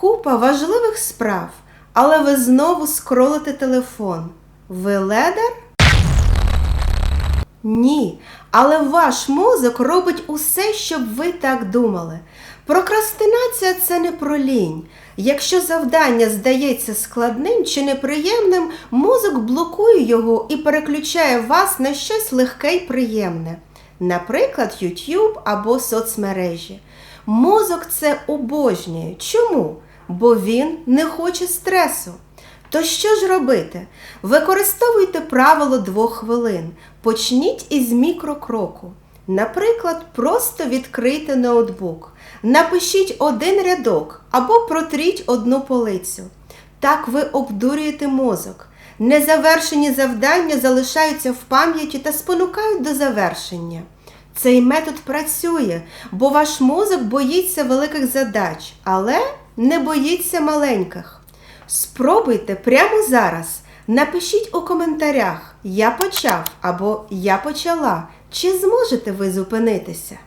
Купа важливих справ, але ви знову скролите телефон. Ви ледар? Ні, але ваш мозок робить усе, щоб ви так думали. Прокрастинація це не про лінь. Якщо завдання здається складним чи неприємним, мозок блокує його і переключає вас на щось легке й приємне, наприклад, YouTube або соцмережі. Мозок це обожнює. Чому? Бо він не хоче стресу. То що ж робити? Використовуйте правило двох хвилин. Почніть із мікрокроку. Наприклад, просто відкрийте ноутбук, напишіть один рядок або протріть одну полицю. Так ви обдурюєте мозок. Незавершені завдання залишаються в пам'яті та спонукають до завершення. Цей метод працює, бо ваш мозок боїться великих задач, але не боїться маленьких. Спробуйте прямо зараз. Напишіть у коментарях Я почав або Я почала. Чи зможете ви зупинитися?